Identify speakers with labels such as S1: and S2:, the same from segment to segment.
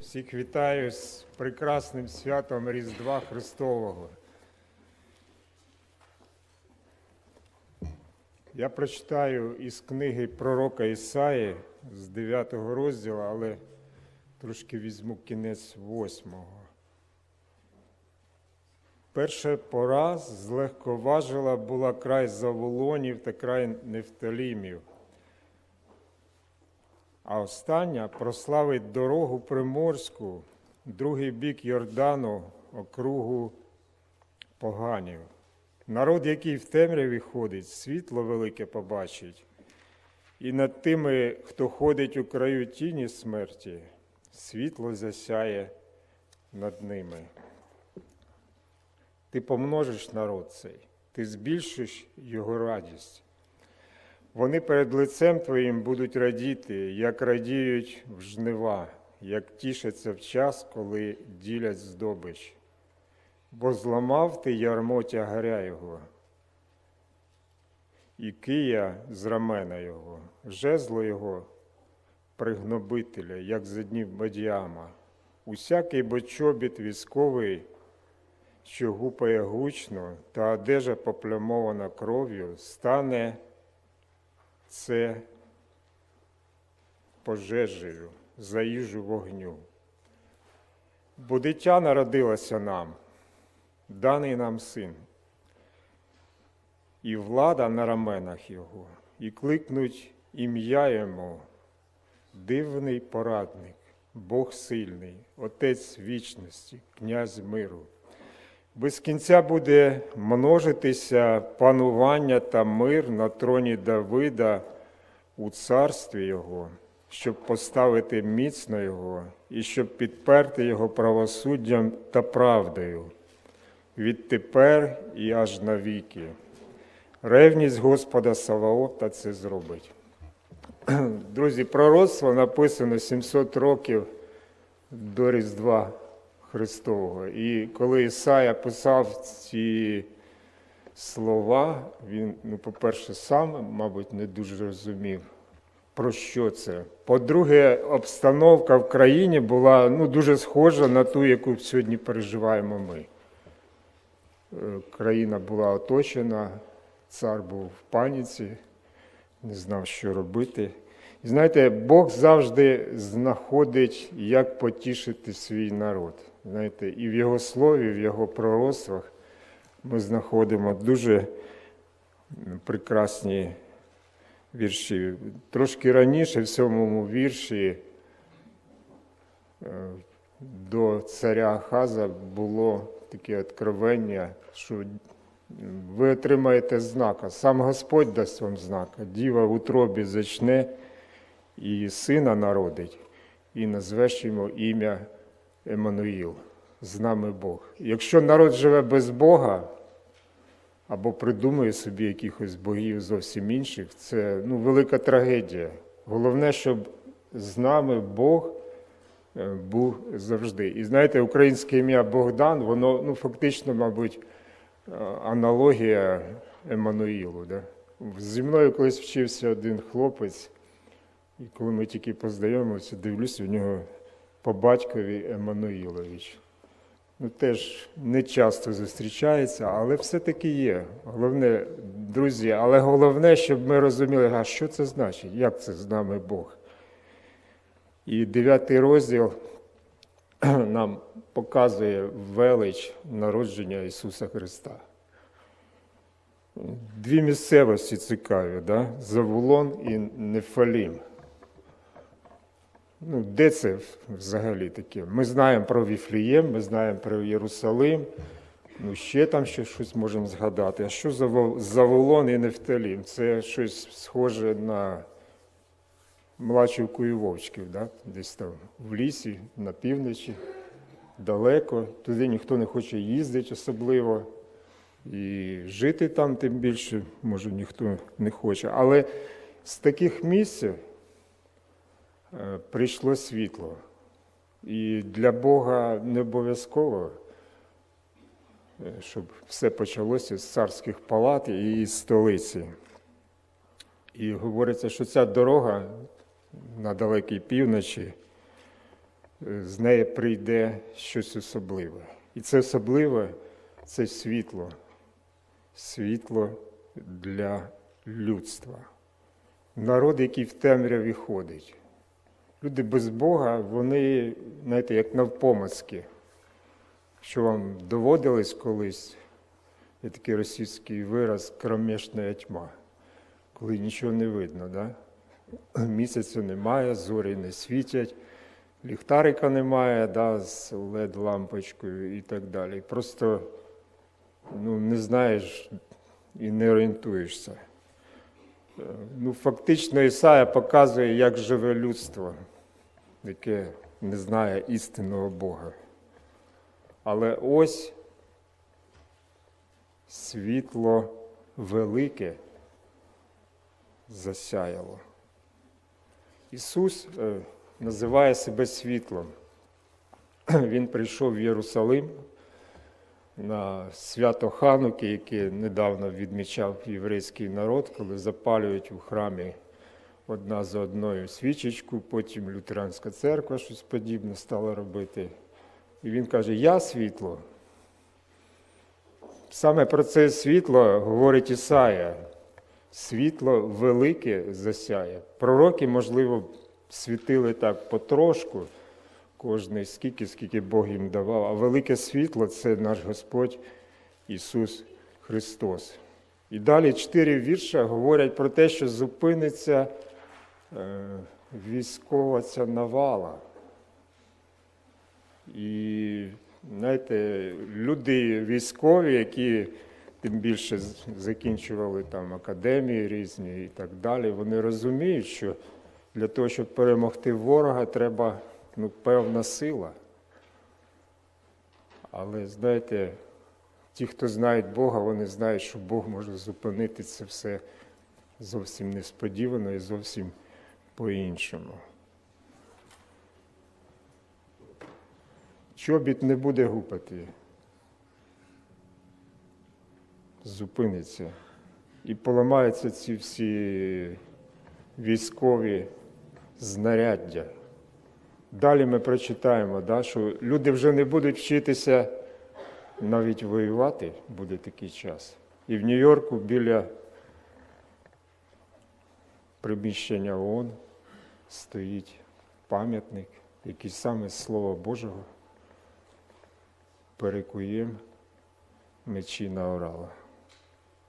S1: Всіх вітаю з прекрасним святом Різдва Христового. Я прочитаю із книги пророка Ісаї з 9 розділу, але трошки візьму кінець 8. Перша пора злегковажила була край Заволонів та край Нефталімів. А остання прославить дорогу Приморську, другий бік Йордану, округу поганів. Народ, який в темряві ходить, світло велике побачить, і над тими, хто ходить у краю тіні смерті, світло засяє над ними. Ти помножиш народ цей, ти збільшиш його радість. Вони перед лицем Твоїм будуть радіти, як радіють в жнива, як тішаться в час, коли ділять здобич. Бо зламав ти ярмо тягаря його, і кия з рамена його, жезло його пригнобителя, як за днів Бадіама. Усякий бо чобіт військовий, що гупає гучно, та одежа поплямована кров'ю, стане це пожежею, за їжу вогню. Бо дитя народилося нам, даний нам син, і влада на раменах його, і кликнуть ім'я йому, дивний порадник, Бог сильний, Отець вічності, князь миру. Без кінця буде множитися панування та мир на троні Давида у царстві Його, щоб поставити міцно Його і щоб підперти Його правосуддям та правдою відтепер і аж навіки. Ревність Господа Саваота це зробить. Друзі, пророцтво написано 700 років до Різдва Христового. І коли Ісая писав ці слова, він, ну, по-перше, сам, мабуть, не дуже розумів, про що це. По-друге, обстановка в країні була ну, дуже схожа на ту, яку сьогодні переживаємо ми. Е, Країна була оточена, цар був в паніці, не знав, що робити. І знаєте, Бог завжди знаходить, як потішити свій народ. Знаєте, і в його слові, в його пророцтвах ми знаходимо дуже прекрасні вірші. Трошки раніше, в сьомому вірші, е, до царя Ахаза було таке откровення, що ви отримаєте знака. Сам Господь дасть вам знака. Діва в утробі зачне і сина народить, і назвеш йому ім'я Еммануїл, з нами Бог. Якщо народ живе без Бога або придумує собі якихось богів зовсім інших, це ну, велика трагедія. Головне, щоб з нами Бог е, був завжди. І знаєте, українське ім'я Богдан, воно ну, фактично, мабуть, е, аналогія Еммануїлу. Да? Зі мною колись вчився один хлопець, і коли ми тільки познайомилися, дивлюся, у нього по батькові Еммануїлович. Ну, теж не часто зустрічається, але все-таки є. Головне, друзі, але головне, щоб ми розуміли, а що це значить, як це з нами Бог. І дев'ятий розділ нам показує велич народження Ісуса Христа. Дві місцевості цікаві, да? Завулон і Нефалім. Ну, де це взагалі таке? Ми знаємо про Віфлієм, ми знаємо про Єрусалим, ну ще там ще щось можемо згадати. А що за Вол- Заволон і Нефталім? Це щось схоже на Млачівку і Вовчків, да? десь там в лісі, на півночі, далеко. Туди ніхто не хоче їздити особливо. І жити там тим більше, може, ніхто не хоче. Але з таких місць прийшло світло. І для Бога не обов'язково, е, щоб все почалося з царських палат і з столиці. І говориться, що ця дорога на далекій півночі е, з неї прийде щось особливе. І це особливе це світло, світло для людства. Народ, який в темряві ходить. Люди без Бога, вони, знаєте, як навпомацьки. Що вам доводилось колись, є такий російський вираз кромешна тьма, коли нічого не видно, да? місяця немає, зорі не світять, ліхтарика немає да, з LED-лампочкою і так далі. Просто ну, не знаєш і не орієнтуєшся. Е, Ну, фактично, Ісая показує, як живе людство, яке не знає істинного Бога. Але ось світло велике засяяло. Ісус е, називає себе світлом. Він прийшов в Єрусалим на свято Хануки, яке недавно відмічав єврейський народ, коли запалюють у храмі одна за одною свічечку, потім лютеранська церква щось подібне стала робити. І він каже: Я світло. Саме про це світло говорить Ісая. Світло велике засяє. Пророки, можливо, світили так потрошку, кожний скільки, скільки Бог їм давав, а велике світло це наш Господь Ісус Христос. І далі чотири вірша говорять про те, що зупиниться е, військова ця навала. І знаєте, люди військові, які тим більше закінчували там академії різні і так далі, вони розуміють, що для того, щоб перемогти ворога, треба ну, певна сила. Але знаєте, ті, хто знають Бога, вони знають, що Бог може зупинити це все зовсім несподівано і зовсім по-іншому. Чобіт не буде гупати, зупиниться. І поламаються ці всі військові знаряддя. Далі ми прочитаємо, да, що люди вже не будуть вчитися навіть воювати, буде такий час. І в Нью-Йорку біля приміщення ООН стоїть пам'ятник, який саме з Слова Божого перекуєм мечі на орала.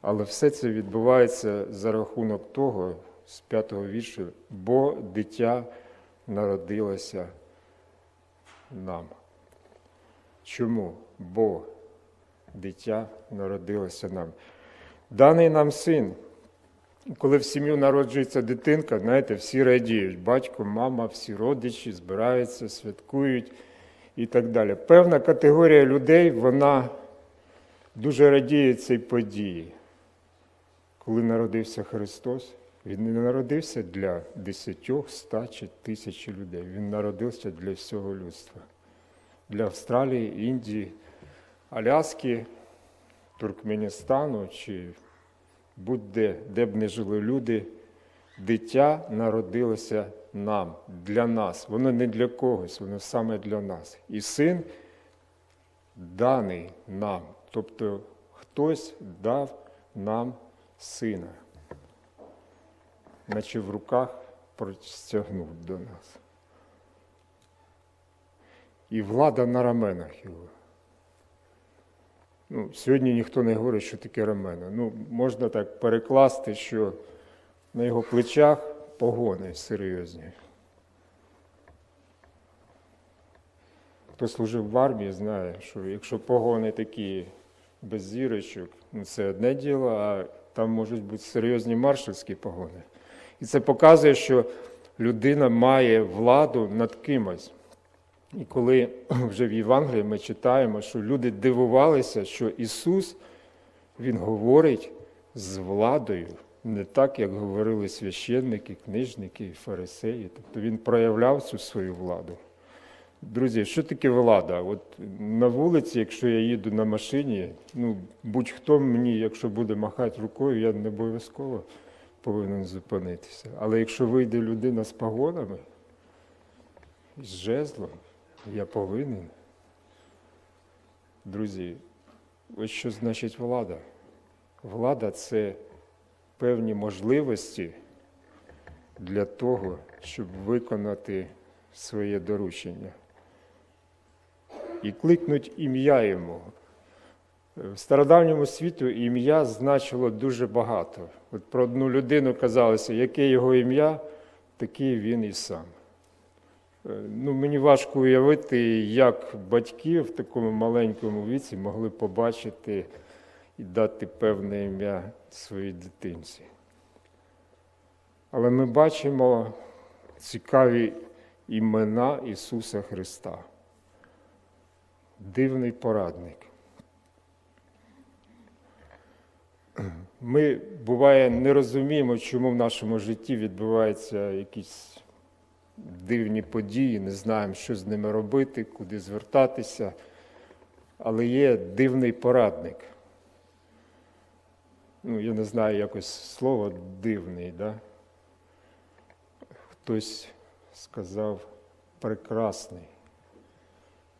S1: Але все це відбувається за рахунок того, з п'ятого віршу, бо дитя народилося нам. Чому? Бо дитя народилося нам. Даний нам син. Коли в сім'ю народжується дитинка, знаєте, всі радіють. Батько, мама, всі родичі збираються, святкують і так далі. Певна категорія людей, вона дуже радіє цій події. Коли народився Христос, він не народився для десятьох, ста чи тисячі людей. Він народився для всього людства. Для Австралії, Індії, Аляски, Туркменістану чи будь-де, де б не жили люди, дитя народилося нам, для нас. Воно не для когось, воно саме для нас. І син даний нам. Тобто хтось дав нам сина, наче в руках простягнув до нас. І влада на раменах його. Ну, сьогодні ніхто не говорить, що таке рамена. Ну, можна так перекласти, що на його плечах погони серйозні. Хто служив в армії, знає, що якщо погони такі без зірочок, ну це одне діло, а там можуть бути серйозні маршальські погони. І це показує, що людина має владу над кимось. І коли вже в Євангелії ми читаємо, що люди дивувалися, що Ісус, Він говорить з владою, не так, як говорили священники, книжники, фарисеї. Тобто Він проявляв цю свою владу. Друзі, що таке влада? От на вулиці, якщо я їду на машині, ну будь-хто мені, якщо буде махати рукою, я не обов'язково повинен зупинитися. Але якщо вийде людина з погонами, з жезлом, Я повинен. Друзі, ось що значить влада. Влада це певні можливості для того, щоб виконати своє доручення. І кликнуть ім'я йому. В стародавньому світу ім'я значило дуже багато. От про одну людину казалося, яке його ім'я, такий він і сам. Е, Ну, мені важко уявити, як батьки в такому маленькому віці могли побачити і дати певне ім'я своїй дитинці. Але ми бачимо цікаві імена Ісуса Христа. Дивний порадник. Ми, буває, не розуміємо, чому в нашому житті відбуваються якісь дивні події, не знаємо, що з ними робити, куди звертатися. Але є дивний порадник. Ну, я не знаю якось слово дивний, да? Хтось сказав прекрасний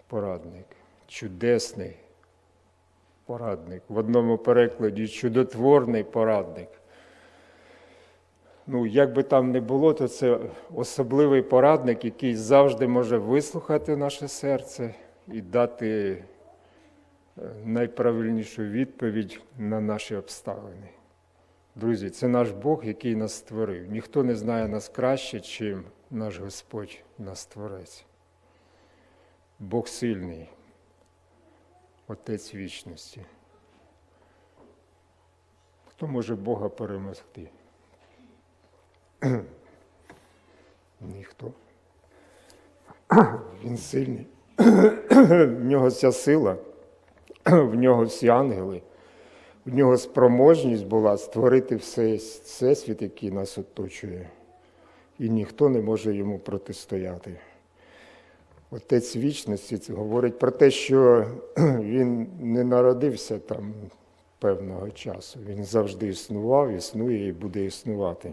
S1: порадник, чудесний порадник. В одному перекладі чудотворний порадник. Ну, як би там не було, то це особливий порадник, який завжди може вислухати наше серце і дати е, найправильнішу відповідь на наші обставини. Друзі, це наш Бог, який нас створив. Ніхто не знає нас краще, чим наш Господь нас творець. Бог сильний, Отець вічності. Хто може Бога перемогти? Ніхто. Він сильний. В нього вся сила, в нього всі ангели, в нього спроможність була створити все, всесвіт, який нас оточує. І ніхто не може йому протистояти. Отець вічності говорить про те, що він не народився там певного часу. Він завжди існував, існує і буде існувати.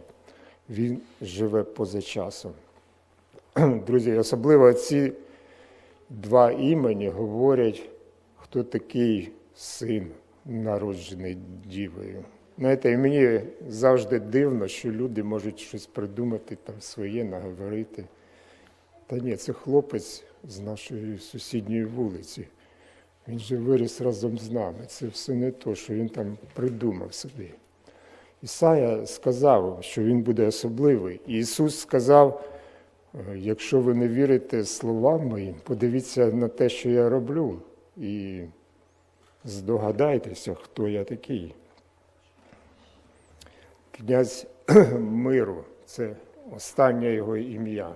S1: Він живе поза часом. Друзі, особливо ці два імені говорять, хто такий син, народжений дівою. Знаєте, і мені завжди дивно, що люди можуть щось придумати там своє, наговорити. Та ні, це хлопець з нашої сусідньої вулиці. Він же виріс разом з нами. Це все не то, що він там придумав собі. Ісая сказав, що він буде особливий. І Ісус сказав, «Е, якщо ви не вірите словам моїм, подивіться на те, що я роблю, і здогадайтеся, хто я такий. Князь миру це останнє його ім'я.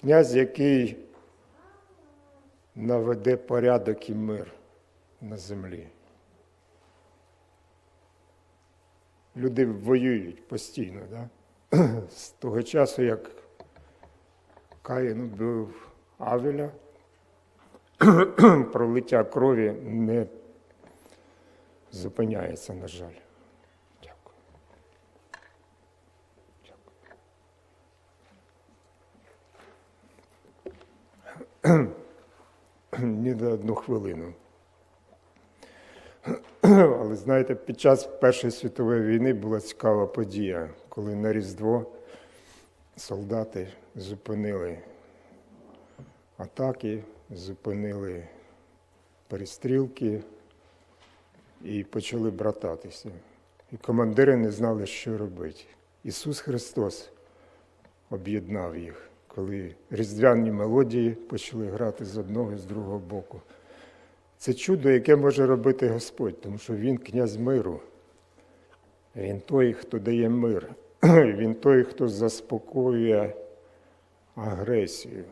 S1: Князь, який наведе порядок і мир на землі. Люди воюють постійно, да? з того часу, як Каїн вбив Авеля, пролиття крові не зупиняється, на жаль. Ні на одну хвилину. Але знаєте, під час Першої світової війни була цікава подія, коли на Різдво солдати зупинили атаки, зупинили перестрілки і почали брататися. І командири не знали, що робити. Ісус Христос об'єднав їх, коли різдвяні мелодії почали грати з одного і з другого боку. Це чудо, яке може робити Господь, тому що Він князь миру. Він той, хто дає мир. Він той, хто заспокоює агресію.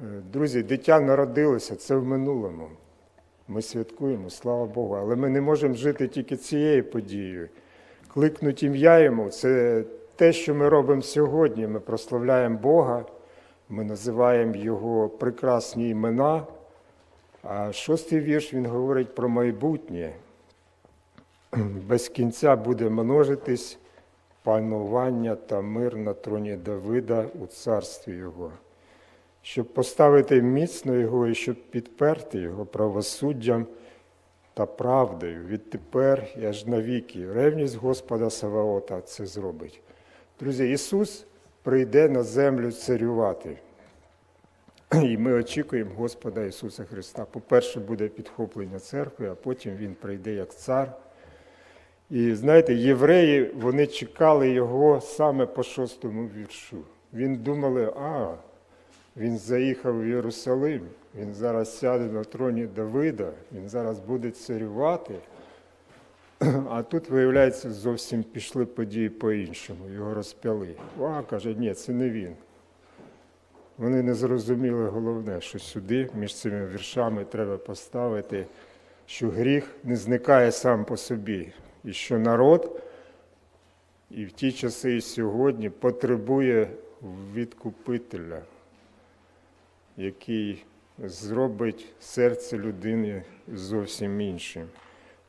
S1: Е, Друзі, дитя народилося, це в минулому. Ми святкуємо, слава Богу, але ми не можемо жити тільки цією подією. Кликнуть ім'я йому це те, що ми робимо сьогодні. Ми прославляємо Бога, ми називаємо Його прекрасні імена. А шостий вірш він говорить про майбутнє. Без кінця буде множитись панування та мир на троні Давида у царстві Його, щоб поставити міцно його і щоб підперти його правосуддям та правдою відтепер і аж навіки. Ревність Господа Саваота це зробить. Друзі, Ісус прийде на землю царювати. І ми очікуємо Господа Ісуса Христа. По-перше, буде підхоплення церкви, а потім Він прийде як цар. І знаєте, євреї вони чекали його саме по шостому віршу. Він думали, а, він заїхав в Єрусалим, він зараз сяде на троні Давида, він зараз буде царювати. А тут, виявляється, зовсім пішли події по-іншому, його розп'яли. А, каже, ні, це не він. Вони не зрозуміли головне, що сюди між цими віршами треба поставити, що гріх не зникає сам по собі, і що народ і в ті часи, і сьогодні потребує відкупителя, який зробить серце людини зовсім іншим.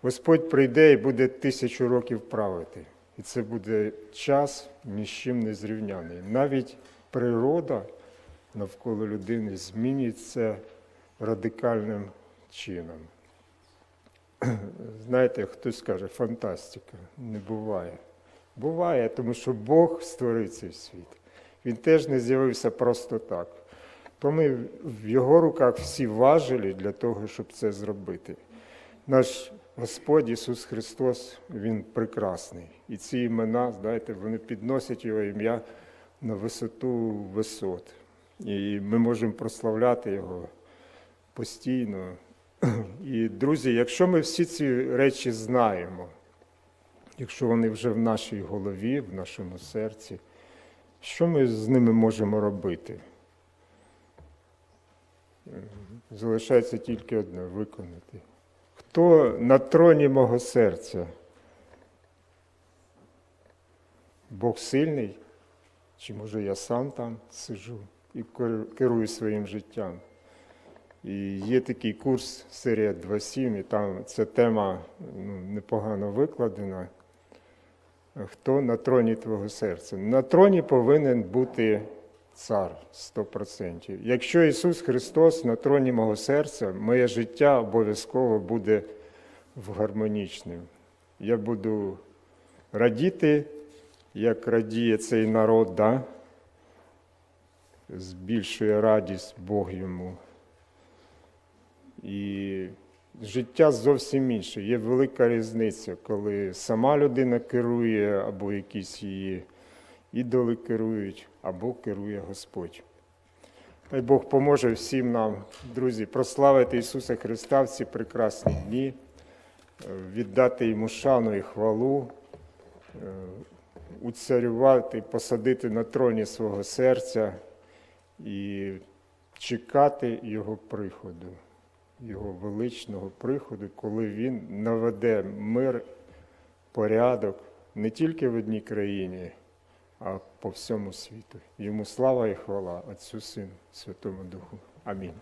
S1: Господь прийде і буде тисячу років правити. І це буде час ні з чим не зрівняний. Навіть природа навколо людини змінюється радикальним чином. Знаєте, хтось каже, фантастика, не буває. Буває, тому що Бог створив цей світ. Він теж не з'явився просто так. Тому в його руках всі важелі для того, щоб це зробити. Наш Господь Ісус Христос, Він прекрасний. І ці імена, знаєте, вони підносять Його ім'я на висоту висот. І ми можемо прославляти Його постійно. І, друзі, якщо ми всі ці речі знаємо, якщо вони вже в нашій голові, в нашому серці, що ми з ними можемо робити? Залишається тільки одне виконати. Хто на троні мого серця? Бог сильний? Чи може я сам там сижу і керую своїм життям? І є такий курс серія 2.7, і там ця тема ну, непогано викладена. Хто на троні твого серця? На троні повинен бути цар 100%. Якщо Ісус Христос на троні мого серця, моє життя обов'язково буде гармонічним. Я буду радіти, як радіє цей народ, да? збільшує радість Бог йому. І життя зовсім інше. Є велика різниця, коли сама людина керує, або якісь її ідоли керують, або керує Господь. Хай Бог поможе всім нам, друзі, прославити Ісуса Христа в ці прекрасні дні, віддати йому шану і хвалу, е, уцарювати, посадити на троні свого серця і чекати Його приходу. Його величного приходу, коли він наведе мир, порядок не тільки в одній країні, а по всьому світу. Йому слава і хвала Отцю Сину, Святому Духу. Амінь.